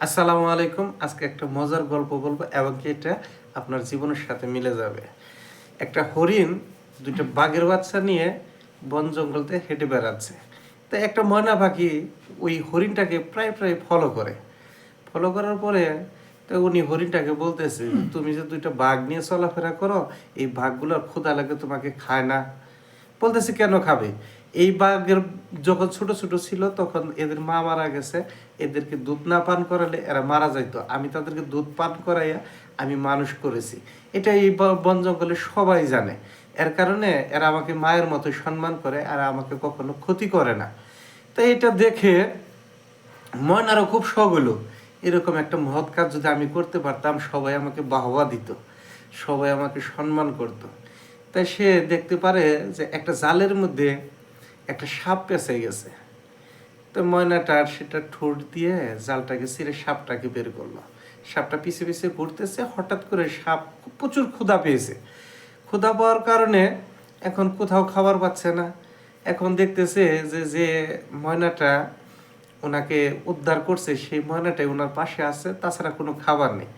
আসসালামু আলাইকুম। আজকে একটা মজার গল্প বলব এবং কি এটা আপনার জীবনের সাথে মিলে যাবে। একটা হরিণ দুইটা বাঘের বাচ্চা নিয়ে বন জঙ্গলতে হেঁটে বেড়াচ্ছে। তো একটা ময়না পাখি ওই হরিণটাকে প্রায় প্রায় ফলো করে। ফলো করার পরে তো উনি হরিণটাকে বলতেছে তুমি যে দুইটা বাঘ নিয়ে চলাফেরা করো এই বাঘগুলোর ক্ষুদা লাগে তোমাকে খায় না। বলতেছে কেন খাবে? এই বাঘের যখন ছোট ছোট ছিল, তখন এদের মা মারা গেছে। এদেরকে দুধ না পান করালে এরা মারা যাইতো। আমি তাদেরকে দুধ পান করাইয়া আমি মানুষ করেছি। এটা এই বন জঙ্গলে সবাই জানে। এর কারণে এরা আমাকে মায়ের মতো সম্মান করে, আর আমাকে কখনো ক্ষতি করে না। তো এটা দেখে ময়নারও খুব শখ হলো। এরকম একটা মহৎ কাজ যদি আমি করতে পারতাম, সবাই আমাকে বাহবা দিত। সবাই আমাকে সম্মান করত। তাই সে দেখতে পারে যে একটা জালের মধ্যে একটা সাপ পেঁচে গেছে। তো ময়নাটা সেটা ঠোঁট দিয়ে জালটাকে, ছিঁড়ে সাপটাকে বের করল। সাপটা পিছে পিছে ঘুরতেছে, হঠাৎ করে সাপ প্রচুর ক্ষুধা পেয়েছে। ক্ষুধা পাওয়ার কারণে এখন কোথাও খাবার পাচ্ছে না। এখন দেখতেছে যে যে ময়নাটা ওনাকে উদ্ধার করছে, সেই ময়নাটাই ওনার পাশে আছে, তাছাড়া কোনো খাবার নেই।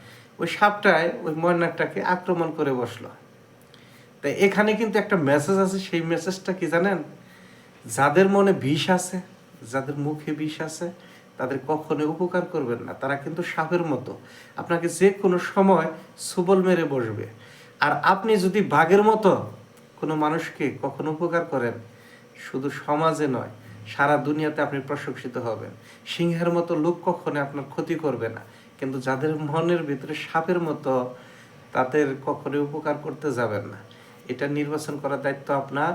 ওই সাপটায় ওই ময়নাটাকে আক্রমণ করে বসল। তাই এখানে কিন্তু একটা মেসেজ আছে, সেই মেসেজটা কি জানেন? যাদের মনে বিষ আছে, যাদের মুখে বিষ আছে, তাদের কখনো উপকার করবেন না। তারা কিন্তু সাপের মতো। আপনাকে যে কোনো সময় সুবল মেরে বসবে। আর আপনি যদি বাঘের মতো কোনো মানুষকে কখনো উপকার করেন, শুধু সমাজে নয়, সারা দুনিয়াতে আপনি প্রশংসিত হবেন। সিংহের মতো লোক কখনো আপনার ক্ষতি করবে না। কিন্তু যাদের মনের ভিতরে সাপের মতো, তাদের কখনোই উপকার করতে যাবেন না। এটা নির্বাচন করার দায়িত্ব আপনার।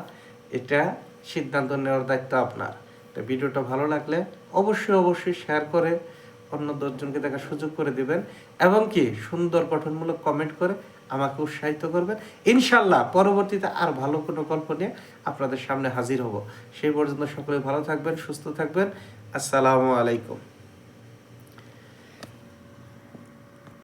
এটা সিদ্ধান্ত নেওয়ার দায়িত্ব আপনার। তো ভিডিওটা ভালো লাগলে অবশ্যই অবশ্যই শেয়ার করে অন্য দশজনকে দেখার সুযোগ করে দিবেন এবং কি সুন্দর গঠনমূলক কমেন্ট করে আমাকে উৎসাহিত করবেন। ইনশাল্লাহ পরবর্তীতে আর ভালো কোনো গল্প নিয়ে আপনাদের সামনে হাজির হব। সেই পর্যন্ত সকলে ভালো থাকবেন, সুস্থ থাকবেন। আসসালামু আলাইকুম।